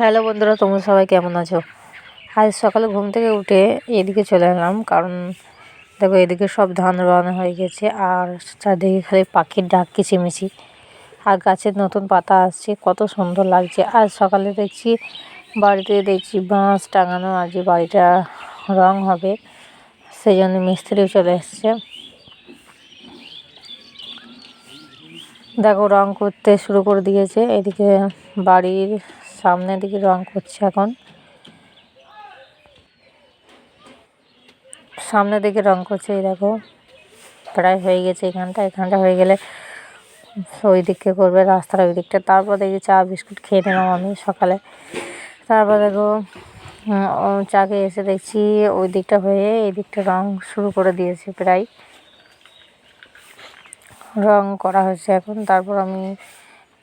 Hello বন্ধুরা, তোমরা সবাই কেমন আছো? আজ সকালে ঘুম থেকে উঠে এদিকে চলে এলাম, কারণ দেখো এদিকে সব ধান রোয়ানো হয়ে গেছে, আর চারদিকে খালি পাখির ডাক কিচিমিচি। আর গাছের নতুন পাতা আসছে, কত সুন্দর লাগছে। আজ সকালে দেখছি, বাড়িতে দেখছি বাঁশ টাঙানো, আর যে বাড়িটা রং হবে সেই জন্য মিস্ত্রিও চলে এসছে। দেখো রং করতে শুরু করে দিয়েছে, এদিকে বাড়ির সামনের দিকে রং করছে এখন। সামনের দিকে রং করছে, এই দেখো। প্রায় হয়ে গেছে এখানটা এখানটা হয়ে গেলে ওই দিককে করবে, রাস্তার ওই দিকটা। তারপর দেখি চা, বিস্কুট খেয়ে নিলাম আমি সকালে। তারপর দেখো চাকে এসে দেখছি ওই দিকটা হয়ে এই দিকটা রং শুরু করে দিয়েছে প্রায়। রং করা হয়েছে এখন। তারপর আমি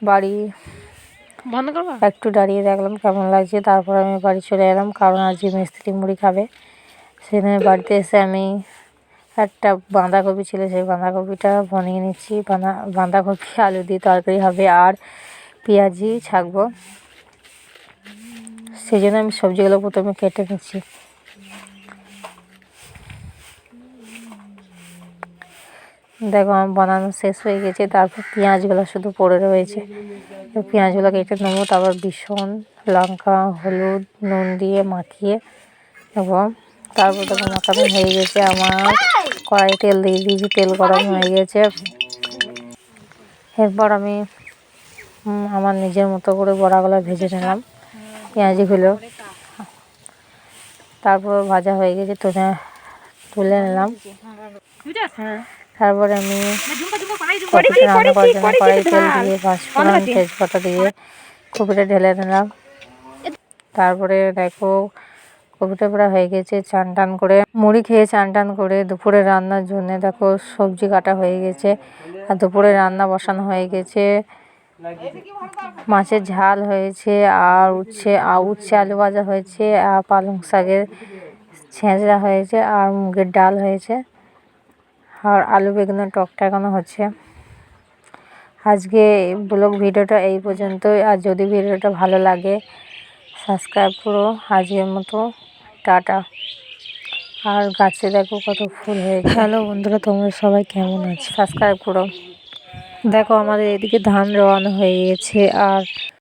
বাড়ি একটু দাঁড়িয়ে দেখলাম কেমন লাগছে, তারপর আমি বাড়ি চলে এলাম, কারণ আজ যে মিস্ত্রি মুড়ি খাবে সেখানে বাড়িতে এসে আমি একটা বাঁধাকপি ছিল, সেই বাঁধাকপিটা বানিয়ে নিচ্ছি। বাঁধা, বাঁধাকপি, আলু দিয়ে তরকারি হবে আর পেঁয়াজি ছাকবো। সেই জন্য আমি সবজিগুলো প্রথমে কেটে নিচ্ছি। দেখো আমার বানানো শেষ হয়ে গেছে। তারপর পেঁয়াজগুলো শুধু পড়ে রয়েছে। পেঁয়াজগুলো কেটে নেব। তারপর ভীষণ লঙ্কা হলুদ নুন দিয়ে মাখিয়ে এবং তারপর দেখো মাখানো হয়ে গেছে। আমার কড়াই তেল দিয়ে দিয়েছি। তেল গরম হয়ে গেছে। এরপর আমি আমার নিজের মতো করে বড়াগুলো ভেজে নিলাম। পেঁয়াজিগুলো। তারপর ভাজা হয়ে গেছে। তুলে তুলে নিলাম। হ্যাঁ। তারপরে আমি কপিটা রান্না করার জন্য কড়াই তেল দিয়ে পাঁচফোড়ন তেজপাতা দিয়ে কপিটা ঢেলে নিলাম। তারপরে দেখো কপিটা পুরো হয়ে গেছে চান টান করে মুড়ি খেয়ে চান টান করে দুপুরে রান্নার জন্য দেখো সবজি কাটা হয়ে গেছে আর দুপুরে রান্না বসানো হয়ে গেছে। মাছের ঝাল হয়েছে আর উচ্ছে উচ্ছে আলু ভাজা হয়েছে আর পালং শাকের ছেঁচড়া হয়েছে আর মুগের ডাল হয়েছে। আর আলু বেগুনের টকটা এখনও হচ্ছে। আজকে ব্লগ ভিডিওটা এই পর্যন্তই। আর যদি ভিডিওটা ভালো লাগে সাবস্ক্রাইব করো আজকের মতো। টাটা। আর গাছে দেখো কত ফুল হয়েছে হ্যালো বন্ধুরা তোমরা সবাই কেমন আছো? সাবস্ক্রাইব করো। দেখো আমাদের এদিকে ধান রোয়ানো হয়ে গেছে। আর